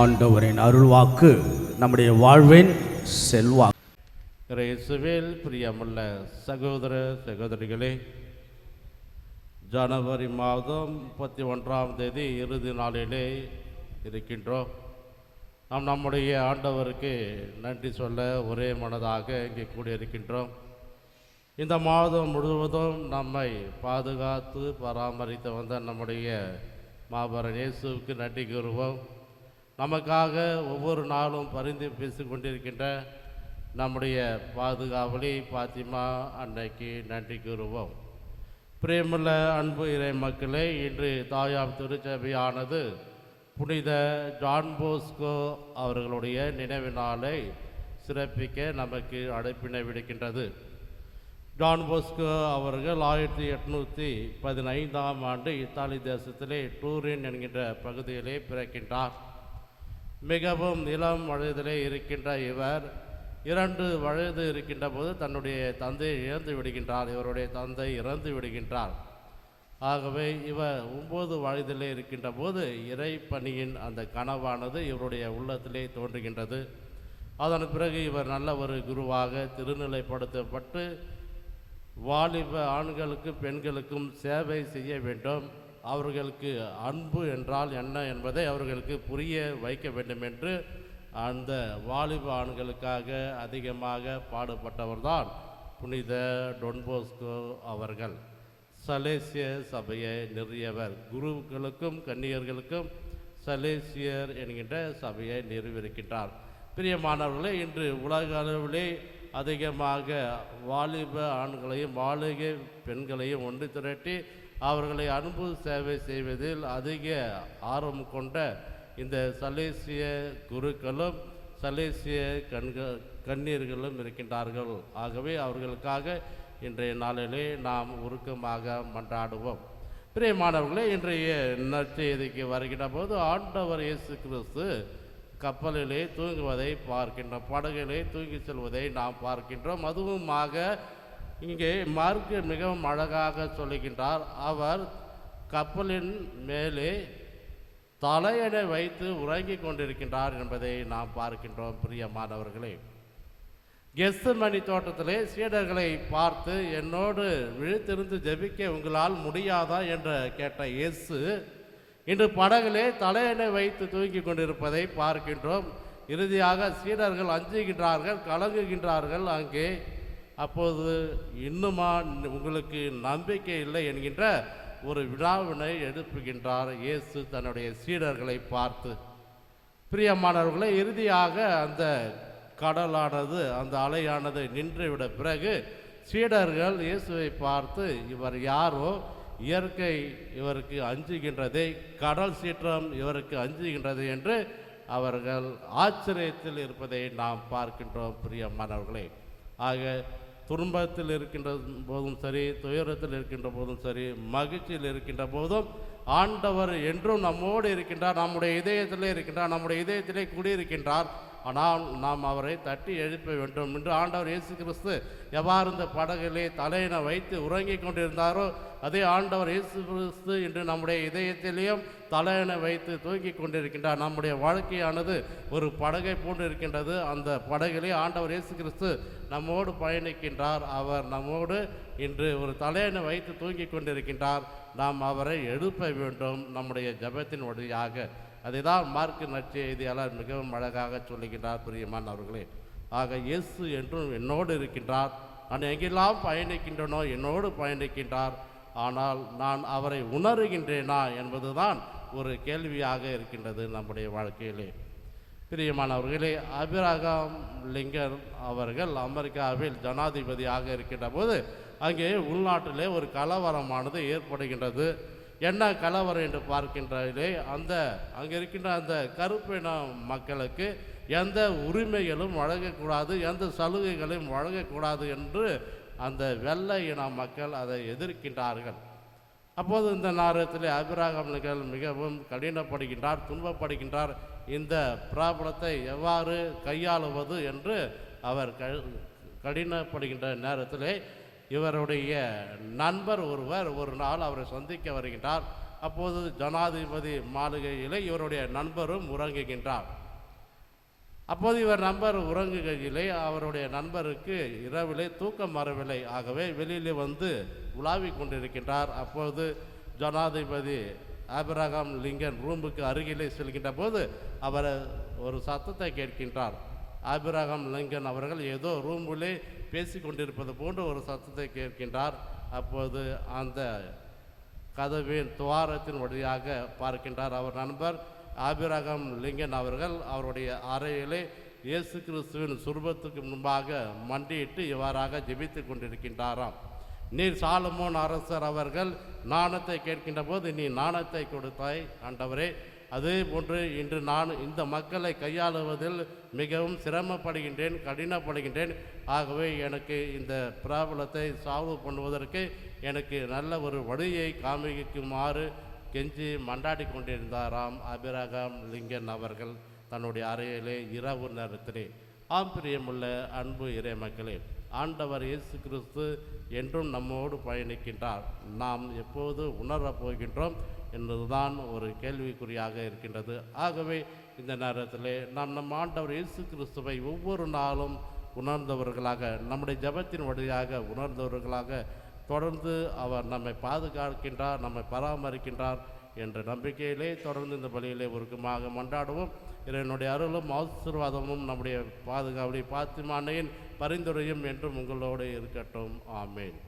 ஆண்டவரின் அருள்வாக்கு நம்முடைய வாழ்வின் செல்வாக்கு. இயேசுவில் பிரியமுள்ள சகோதர சகோதரிகளே ஜனவரி மாதம் முப்பத்தி ஒன்றாம் தேதி இறுதி நாளிலே இருக்கின்றோம். நாம் நம்முடைய ஆண்டவருக்கு நன்றி சொல்ல ஒரே மனதாக இங்கே கூடியிருக்கின்றோம். இந்த மாதம் முழுவதும் நம்மை பாதுகாத்து பராமரித்து வந்த நம்முடைய மாபெரும் இயேசுவுக்கு நன்றி கூறுவோம். நமக்காக ஒவ்வொரு நாளும் பரிந்து பேசி கொண்டிருக்கின்ற நம்முடைய பாதுகாவலி பாத்திமா அன்னைக்கு நன்றி கூறுவோம். பிரியமுள்ள அன்பு இறை மக்களே இன்று தாயாம் திருச்சபையானது புனித ஜான் போஸ்கோ அவர்களுடைய நினைவு நாளை சிறப்பிக்க நமக்கு அழைப்பினை விடுக்கின்றது. ஜான் போஸ்கோ அவர்கள் ஆயிரத்தி எட்நூற்றி பதினைந்தாம் ஆண்டு இத்தாலி தேசத்திலே டூரின் என்கின்ற பகுதியிலே பிறக்கின்றார். மிகவும் இளம் வயதிலே இருக்கின்ற இவர் இரண்டு வயது இருக்கின்ற போது தன்னுடைய தந்தையை இழந்து விடுகின்றார். இவருடைய தந்தை இறந்து விடுகின்றார். ஆகவே இவர் ஒம்பது வயதிலே இருக்கின்ற போது இறைப்பணியின் அந்த கனவானது இவருடைய உள்ளத்திலே தோன்றுகின்றது. அதன் பிறகு இவர் நல்ல ஒரு குருவாக திருநிலைப்படுத்தப்பட்டு வாலிப ஆண்களுக்கும் பெண்களுக்கும் சேவை செய்ய வேண்டும். அவர்களுக்கு அன்பு என்றால் என்ன என்பதை அவர்களுக்கு புரிய வைக்க வேண்டும் என்று அந்த வாலிப ஆண்களுக்காக அதிகமாக பாடுபட்டவர்தான் புனித டொன்போஸ்கோ அவர்கள். சலேசிய சபையை நிறுவியவர். குருக்களுக்கும் கன்னியர்களுக்கும் சலேசியர் என்கின்ற சபையை நிறுவியிருக்கின்றார். பிரியமானவர்களே இன்று உலக அளவிலே அதிகமாக வாலிப ஆண்களையும் வாலிப பெண்களையும் ஒன்று திரட்டி அவர்களை அன்பு சேவை செய்வதில் அதிக ஆர்வம் கொண்ட இந்த சலேசிய குருக்களும் சலேசிய கண்கள் கண்ணீர்களும் இருக்கின்றார்கள். ஆகவே அவர்களுக்காக இன்றைய நாளிலே நாம் உருக்கமாக மன்றாடுவோம். பிரியமானவர்களே இன்றைய நற்செய்திக்கு வருகின்ற போது ஆண்டவர் இயேசு கிறிஸ்து கப்பலிலே தூங்குவதை பார்க்கின்றோம் படகிலே தூங்கி செல்வதை நாம் பார்க்கின்றோம். அதுவுமாக இங்கே மார்க்கு மிகவும் அழகாக சொல்லுகின்றார். அவர் கப்பலின் மேலே தலையணை வைத்து உறங்கிக் கொண்டிருக்கின்றார் என்பதை நாம் பார்க்கின்றோம் பிரியமானவர்களே. கெஸ்தமணி தோட்டத்திலே சீடர்களை பார்த்து என்னோடு விழித்திருந்து ஜெபிக்க உங்களால் முடியாதா என்று கேட்ட இயேசு இன்று படகிலே தலையணை வைத்து தூங்கிக் கொண்டிருப்பதை பார்க்கின்றோம். இறுதியாக சீடர்கள் அஞ்சுகின்றார்கள் கலங்குகின்றார்கள். அங்கே அப்போது இன்னுமா உங்களுக்கு நம்பிக்கை இல்லை என்கின்ற ஒரு விழாவினை எழுப்புகின்றார் இயேசு தன்னுடைய சீடர்களை பார்த்து. பிரியமானவர்களை இறுதியாக அந்த கடலானது அந்த அலையானது நின்றுவிட பிறகு சீடர்கள் இயேசுவை பார்த்து இவர் யாரோ? இயற்கை இவருக்கு அஞ்சுகின்றதை கடல் சீற்றம் இவருக்கு அஞ்சுகின்றது என்று அவர்கள் ஆச்சரியத்தில் இருப்பதை நாம் பார்க்கின்றோம் பிரியமானவர்களே. ஆக துன்பத்தில் இருக்கின்ற போதும் சரி துயரத்தில் இருக்கின்ற போதும் சரி மகிழ்ச்சியில் இருக்கின்ற போதும் ஆண்டவர் என்றும் நம்மோடு இருக்கின்றார் நம்முடைய இதயத்திலே இருக்கின்றார் நம்முடைய இதயத்திலே குடியிருக்கின்றார். ஆனால் நாம் அவரை தட்டி எழுப்ப வேண்டும் என்று ஆண்டவர் இயேசு கிறிஸ்து எவ்வாறு இந்த படகிலே தலையினை வைத்து உறங்கிக் கொண்டிருந்தாரோ அதே ஆண்டவர் இயேசு கிறிஸ்து இன்று நம்முடைய இதயத்திலேயும் தலையணை வைத்து தூங்கிக் கொண்டிருக்கின்றார். நம்முடைய வாழ்க்கையானது ஒரு படகை போன்று இருக்கின்றது. அந்த படகிலே ஆண்டவர் இயேசு கிறிஸ்து நம்மோடு பயணிக்கின்றார். அவர் நம்மோடு இன்று ஒரு தலையணை வைத்து தூங்கிக் கொண்டிருக்கின்றார். நாம் அவரை எழுப்ப வேண்டும். நம்முடைய ஜபத்தின் வழியாக அதைதான் மார்க்கு நற்செய்தியாளர் மிகவும் அழகாக சொல்லுகின்றார் பிரியமான் அவர்களே. ஆக இயேசு என்றும் என்னோடு இருக்கின்றார். நான் எங்கெல்லாம் பயணிக்கின்றனோ என்னோடு பயணிக்கின்றார். ஆனால் நான் அவரை உணர்கின்றேனா என்பதுதான் ஒரு கேள்வியாக இருக்கின்றது நம்முடைய வாழ்க்கையிலே. பிரியமானவர்களே அபிரகாம் லிங்கன் அவர்கள் அமெரிக்காவில் ஜனாதிபதியாக இருக்கின்ற போது அங்கே உள்நாட்டிலே ஒரு கலவரமானது ஏற்படுகின்றது. என்ன கலவரம் என்று பார்க்கின்றாரே அந்த அங்கே இருக்கின்ற அந்த கருப்பின மக்களுக்கு எந்த உரிமைகளும் வழங்கக்கூடாது எந்த சலுகைகளையும் வழங்கக்கூடாது என்று அந்த வெள்ளை இன மக்கள் அதை எதிர்க்கின்றார்கள். அப்போது இந்த நேரத்தில் அபிராகம்கள் மிகவும் கடினப்படுகின்றார் துன்பப்படுகின்றார். இந்த பிராபலத்தை எவ்வாறு கையாளுவது என்று அவர் க கடினப்படுகின்ற நேரத்திலே இவருடைய நண்பர் ஒருவர் ஒரு நாள் அவரை சந்திக்க வருகின்றார். அப்போது ஜனாதிபதி மாளிகையிலே இவருடைய நண்பரும் உறங்குகின்றார். அப்போது இவர் நண்பர் உறங்குகையிலே அவருடைய நண்பருக்கு இரவிலே தூக்கம் வரவில்லை. ஆகவே வெளியிலே வந்து உலாவிக் கொண்டிருக்கின்றார். அப்போது ஜனாதிபதி ஆபிரகாம் லிங்கன் ரூமுக்கு அருகிலே செல்கின்ற போது அவர் ஒரு சத்தத்தை கேட்கின்றார். ஆபிரகாம் லிங்கன் அவர்கள் ஏதோ ரூமிலே பேசி கொண்டிருப்பது போன்று ஒரு சத்தத்தை கேட்கின்றார். அப்போது அந்த கதவின் துவாரத்தின் வழியாக பார்க்கின்றார் அவர் நண்பர் ஆபிரகம் லிங்கன் அவர்கள். அவருடைய அறையிலே இயேசு கிறிஸ்துவின் சுரூபத்துக்கு முன்பாக மண்டியிட்டு இவ்வாறாக ஜெபித்து கொண்டிருக்கின்றாராம். நீர் சாலமோன் அரசர் அவர்கள் நாணத்தை கேட்கின்ற போது நீ நாணத்தை கொடுத்தாய் ஆண்டவரே. அதே போன்று இன்று நான் இந்த மக்களை கையாளுவதில் மிகவும் சிரமப்படுகின்றேன் கடினப்படுகின்றேன். ஆகவே எனக்கு இந்த பிராபலத்தை சால்வ் பண்ணுவதற்கு எனக்கு நல்ல ஒரு வழியை காமிக்குமாறு கெஞ்சி மண்டாடி கொண்டிருந்தாராம் அபிரகாம் லிங்கன் அவர்கள் தன்னுடைய அறையிலே இரவு நேரத்திலே. ஆம் பிரியமுள்ள அன்பு இறை மக்களே ஆண்டவர் இயேசு கிறிஸ்து என்றும் நம்மோடு பயணிக்கின்றார். நாம் எப்போது உணரப் போகின்றோம் என்பதுதான் ஒரு கேள்விக்குறியாக இருக்கின்றது. ஆகவே இந்த நேரத்திலே நாம் நம் ஆண்டவர் இயேசு கிறிஸ்துவை ஒவ்வொரு நாளும் உணர்ந்தவர்களாக நம்முடைய ஜெபத்தின் வழியாக உணர்ந்தவர்களாக தொடர்ந்து அவர் நம்மை பாதுகாக்கின்றார் நம்மை பராமரிக்கின்றார் என்ற நம்பிக்கையிலே தொடர்ந்து இந்த பலியிலே உருக்கமாக மன்றாடுவோம். இறைவனுடைய அருளும் ஆசீர்வாதமும் நம்முடைய பாதுகாவலை பாத்திமானையின் பரிந்துரையும் என்றும் உங்களோடு இருக்கட்டும். ஆமேன்.